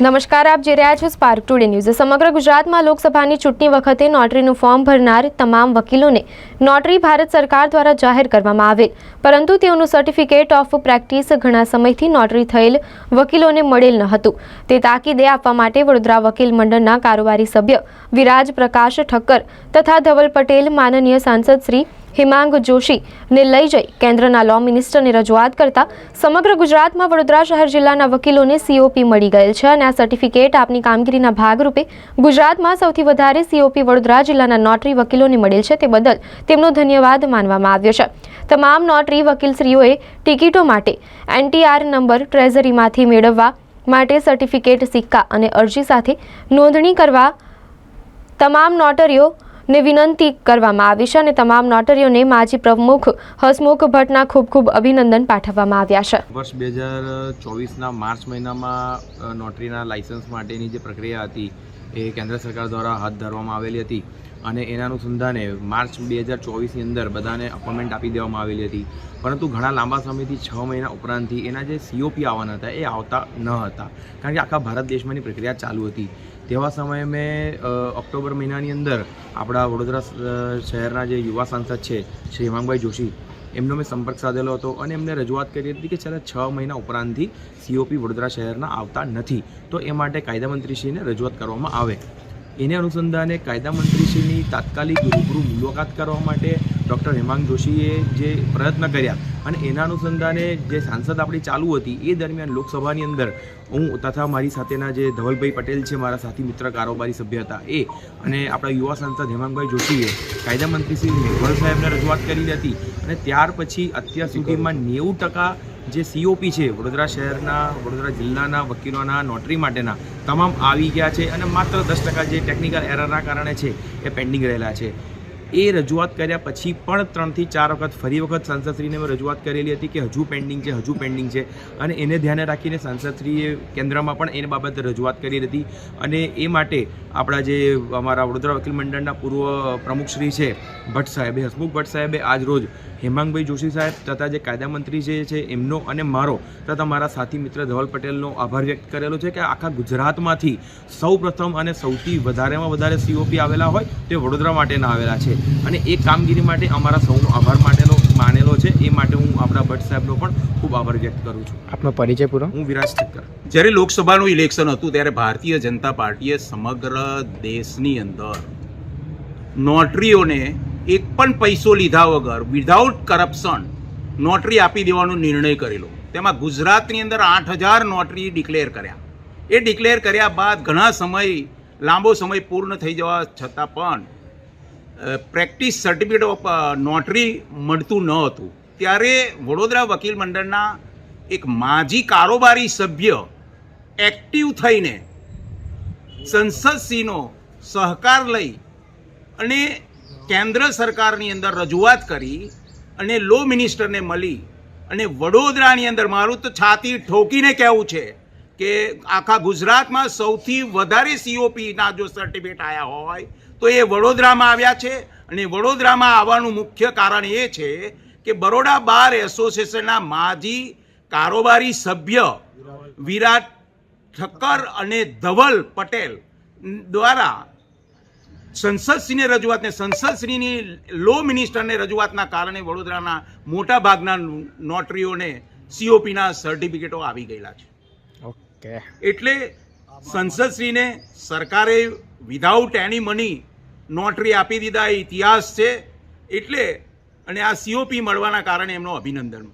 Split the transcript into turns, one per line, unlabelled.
નમસ્કાર, આપ જે રહ્યા છો સ્પાર્ક ટુડે ન્યૂઝ સમગ્ર ગુજરાતમાં લોકસભાની ચૂંટણી વખતે નોટરીનું ફોર્મ ભરનાર તમામ વકીલોને નોટરી ભારત સરકાર દ્વારા જાહેર કરવામાં આવેલ. પરંતુ તેઓનું સર્ટિફિકેટ ઓફ પ્રેક્ટિસ ઘણા સમયથી નોટરી થયેલ વકીલોને મળેલ ન હતું. તે તાકીદે આપવા માટે વડોદરા વકીલ મંડળના કારોબારી સભ્ય વિરાજ પ્રકાશ ઠક્કર તથા ધવલ પટેલ માનનીય સાંસદ શ્રી હિમાંગ જોશીને લઈ જઈ. કેન્દ્રના લો મિનિસ્ટરને રજૂઆત કરતા સમગ્ર ગુજરાતમાં વડોદરા શહેર જિલ્લાના વકીલોને સીઓપી મળી ગયેલ છે અને આ સર્ટિફિકેટ આપની કામગીરીના ભાગરૂપે ગુજરાતમાં સૌથી વધારે સીઓપી વડોદરા જિલ્લાના નોટરી વકીલોને મળેલ છે તે બદલ તેમનો ધન્યવાદ માનવામાં આવ્યો છે. તમામ નોટરી વકીલશ્રીઓએ ટિકિટો માટે એનટીઆર નંબર ટ્રેઝરીમાંથી મેળવવા માટે સર્ટિફિકેટ સિક્કા અને અરજી સાથે નોંધણી કરવા તમામ નોટરીઓ ને વિનંતી કરવામાં આવી છે અને તમામ નોટરીઓને માજી પ્રમુખ હસમુખ ભટ્ટના ખૂબ ખૂબ અભિનંદન પાઠવવામાં આવ્યા છે.
વર્ષ બે હજાર ચોવીસના માર્ચ મહિનામાં નોટરીના લાયસન્સ માટેની જે પ્રક્રિયા હતી એ કેન્દ્ર સરકાર દ્વારા હાથ ધરવામાં આવેલી હતી અને એના અનુસંધાને માર્ચ બે હજાર ચોવીસની અંદર બધાને અપોઇન્ટમેન્ટ આપી દેવામાં આવેલી હતી. પરંતુ ઘણા લાંબા સમયથી છ મહિના ઉપરાંતથી એના જે સીઓપી આવવાના હતા એ આવતા ન હતા. કારણ કે આખા ભારત દેશમાંની પ્રક્રિયા ચાલુ હતી. તેવા સમયે મેં ઓક્ટોબર મહિનાની અંદર આપણા વડોદરા શહેરના જે યુવા સાંસદ છે, શ્રી હેમાંગભાઈ જોશી એમનો મેં સંપર્ક સાધેલો હતો અને એમને રજૂઆત કરી હતી કે છેલ્લા છ મહિના ઉપરાંતથી સીઓપી વડોદરા શહેરના આવતા નથી. તો એ માટે કાયદામંત્રીશ્રીને રજૂઆત કરવામાં આવે. એને અનુસંધાને કાયદા મંત્રીશ્રીની તાત્કાલિક રૂબરૂ મુલાકાત કરવા માટે ડૉક્ટર હેમાંગ જોશીએ જે પ્રયત્ન કર્યા અને એના અનુસંધાને જે સાંસદ આપણી ચાલુ હતી, એ દરમિયાન લોકસભાની અંદર હું તથા મારી સાથેના જે ધવલભાઈ પટેલ છે, મારા સાથી મિત્ર, કારોબારી સભ્ય હતા એ અને આપણા યુવા સાંસદ હેમાંગભાઈ જોશીએ કાયદા મંત્રી શ્રી મેઘવાલ સાહેબને રજૂઆત કરી હતી અને ત્યાર પછી અત્યાર સુધીમાં નેવું ટકા જે સીઓપી છે, વડોદરા શહેરના, વડોદરા જિલ્લાના વકીલોના, નોટરી માટેના, તમામ આવી ગયા છે અને માત્ર દસ ટકા જે ટેકનિકલ એરરના કારણે છે, એ પેન્ડિંગ રહેલા છે. એ રજૂઆત કર્યા પછી પણ ત્રણથી ચાર વખત, ફરી વખત સાંસદશ્રીને મેં રજૂઆત કરેલી હતી કે હજુ પેન્ડિંગ છે, હજુ પેન્ડિંગ છે. અને એને ધ્યાને રાખીને સાંસદશ્રીએ કેન્દ્રમાં પણ એને બાબતે રજૂઆત કરી હતી. અને એ માટે આપણા જે અમારા વડોદરા વકીલ મંડળના પૂર્વ પ્રમુખશ્રી છે, ભટ્ટ સાહેબે, હસમુખ ભટ્ટ સાહેબે આજ રોજ હેમાંગભાઈ જોશી સાહેબ તથા જે કાયદા મંત્રી જે છે એમનો અને મારો તથા મારા સાથી મિત્ર ધવલ પટેલનો આભાર વ્યક્ત કરેલો છે કે આખા ગુજરાતમાંથી સૌ પ્રથમ અને સૌથી વધારેમાં વધારે સીઓપી આવેલા હોય તે વડોદરા માટેના આવેલા છે. અને એ કામગીરી માટે અમારા સૌનો આભાર માટેનો માનેલો છે. એ માટે હું આપણા ભટ્ટ સાહેબનો પણ ખૂબ આભાર વ્યક્ત કરું છું.
આપનો પરિચય પૂરો?
હું વિરાજ ઠક્કર.
જ્યારે લોકસભાનું ઇલેક્શન હતું ત્યારે ભારતીય જનતા પાર્ટીએ સમગ્ર દેશની અંદર નોટરીઓને એક પણ પૈસો લીધા વગર વિધાઉટ કરપ્શન નોટરી આપી દેવાનો નિર્ણય કરેલો. તેમાં ગુજરાતની અંદર આઠ હજાર નોટરી ડિક્લેર કર્યા. એ ડિક્લેર કર્યા બાદ ઘણા સમય, લાંબો સમય પૂર્ણ થઈ જવા છતાં પણ પ્રેક્ટિસ સર્ટિફિકેટ ઓફ નોટરી મળતું ન હતું. ત્યારે વડોદરા વકીલ મંડળના એક માજી કારોબારી સભ્ય એક્ટિવ થઈને સંસદસિંહનો સહકાર લઈ અને કેન્દ્ર સરકારની અંદર રજૂઆત કરી અને લો મિનિસ્ટરને મળી અને વડોદરાની અંદર મારું તો છાતી ઠોકીને કહેવું છે કે આખા ગુજરાતમાં સૌથી વધારે સીઓપીના જો સર્ટિફિકેટ આવ્યા હોય, તો એ વડોદરામાં આવ્યા છે. અને વડોદરામાં આવવાનું મુખ્ય કારણ એ છે કે બરોડા બાર એસોસિએશનના માજી કારોબારી સભ્ય વિરાટ ઠક્કર અને ધવલ પટેલ દ્વારા સંસદશ્રીને રજૂઆતને સંસદશ્રીની લો મિનિસ્ટરને રજૂઆતના કારણે વડોદરાના મોટા ભાગના નોટરીઓને સીઓપીના સર્ટિફિકેટો આવી ગયેલા છે.
ઓકે.
એટલે સંસદશ્રીને સરકારે વિધાઉટ એની મની નોટરી આપી દીધા એ ઇતિહાસ છે. એટલે અને આ સીઓપી મળવાના કારણે એમનો અભિનંદન.